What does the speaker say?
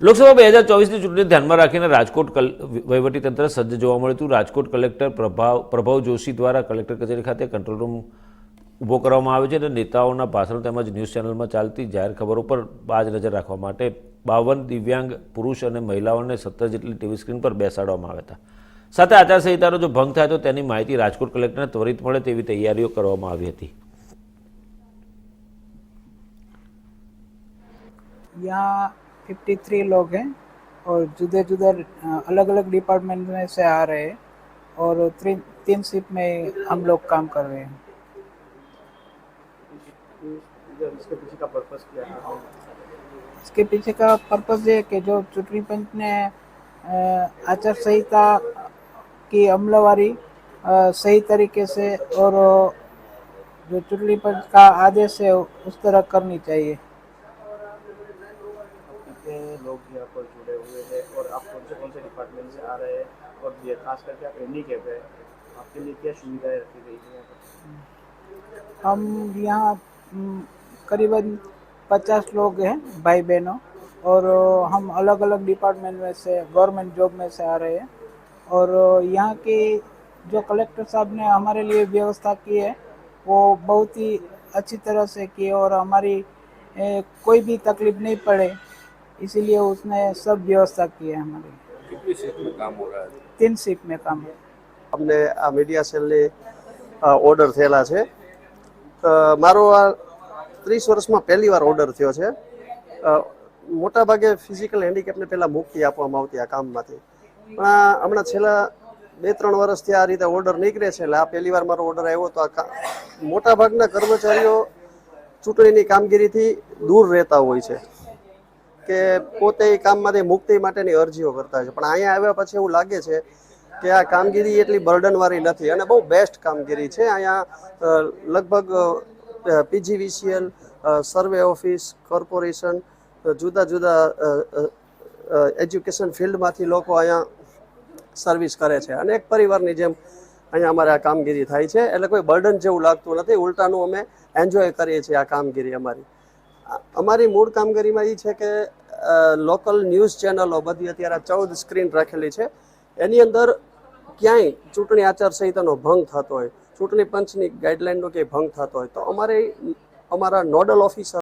લોકસભા બે હજાર ચોવીસની ચૂંટણી ધ્યાનમાં રાખીને રાજકોટ કલ, વહીવટીતંત્ર સજ્જ જોવા મળ્યું હતું. રાજકોટ કલેક્ટર પ્રભાવ પ્રભાવ જોશી દ્વારા કલેક્ટર કચેરી ખાતે કંટ્રોલ રૂમ ઊભો કરવામાં આવ્યો છે અને નેતાઓના ભાષણ તેમજ ન્યૂઝ ચેનલમાં ચાલતી જાહેર ખબરો પર બાજ નજર રાખવા માટે બાવન દિવ્યાંગ પુરુષ અને મહિલાઓને સત્તર જેટલી ટીવી સ્ક્રીન પર બેસાડવામાં આવ્યા હતા. સાથે આચારસંહિતાનો જો ભંગ થાય તો તેની માહિતી રાજકોટ કલેક્ટરને ત્વરિત મળે તેવી તૈયારીઓ કરવામાં આવી હતી. यहाँ 53 लोग हैं और जुदे जुदे अलग अलग डिपार्टमेंट में से आ रहे हैं और तीन तीन शिफ्ट में हम लोग काम कर रहे हैं इसके पीछे का पर्पस क्या है इसके पीछे का पर्पस ये है कि जो चुनावी पंच ने अ, आचार संहिता की अमलवारी अ, सही तरीके से और जो चुनावी पंच का आदेश है उस तरह करनी चाहिए पर जुड़े हुए हैं और आप कौन से कौन से डिपार्टमेंट से आ रहे हैं और ये खास करके आप हैंडीकेप है आपके लिए क्या सुविधाएँ रखी गई है हम यहाँ हम्म, करीबन पचास लोग हैं भाई बहनों और हम अलग अलग डिपार्टमेंट में से गवर्नमेंट जॉब में से आ रहे हैं। और यहाँ के जो कलेक्टर साहब ने हमारे लिए व्यवस्था की है वो बहुत ही अच्छी तरह से की और हमारी कोई भी तकलीफ़ नहीं पड़े। इसीलिए उसने सब व्यवस्था की है हमारी कितनी शिफ्ट में काम हो रहा है तीन शिफ्ट में काम है અમને આ મીડિયા સેલની ઓર્ડર થયેલા છે અ, મારો આ ત્રીસ વર્ષમાં પહેલી વાર ઓર્ડર થયો છે અ, મોટાભાગે ફિઝિકલ હેન્ડીકેપને પહેલાં મુક્તિ આપવામાં આવતી આ કામમાંથી પણ આ હમણાં છેલ્લા બે ત્રણ વર્ષથી આ રીતે ઓર્ડર નીકળે છે એટલે આ પહેલી વાર મારો ઓર્ડર આવ્યો તો આ કા- મોટાભાગના કર્મચારીઓ ચૂંટણીની કામગીરીથી દૂર રહેતા હોય છે કે પોતે કામમાંથી મુક્તિ માટેની અરજીઓ કરતા છે. પણ અહીંયા આવ્યા પછી એવું લાગે છે કે આ કામગીરી એટલી બર્ડનવાળી નથી અને બહુ બેસ્ટ કામગીરી છે. અહીંયા લગભગ પીજીવીસીએલ સર્વે ઓફિસ, કોર્પોરેશન જુદા જુદા એજ્યુકેશન ફિલ્ડમાંથી લોકો અહીંયા સર્વિસ કરે છે. અને એક પરિવારની જેમ અહીંયા અમારે આ કામગીરી થાય છે. એટલે કોઈ બર્ડન જેવું લાગતું નથી. ઉલટાનું અમે એન્જોય કરીએ છીએ આ કામગીરી અમારી. અમારી મૂળ કામગીરીમાં એ છે કે લોકલ ન્યૂઝ ચેનલો બધી અત્યારે ચૌદ સ્ક્રીન રાખેલી છે. એની અંદર ક્યાંય ચૂંટણી આચારસંહિતાનો ભંગ થતો હોય, ચૂંટણી પંચની ગાઈડલાઇનનો ક્યાંય ભંગ થતો હોય, તો અમારે, અમારા નોડલ ઓફિસર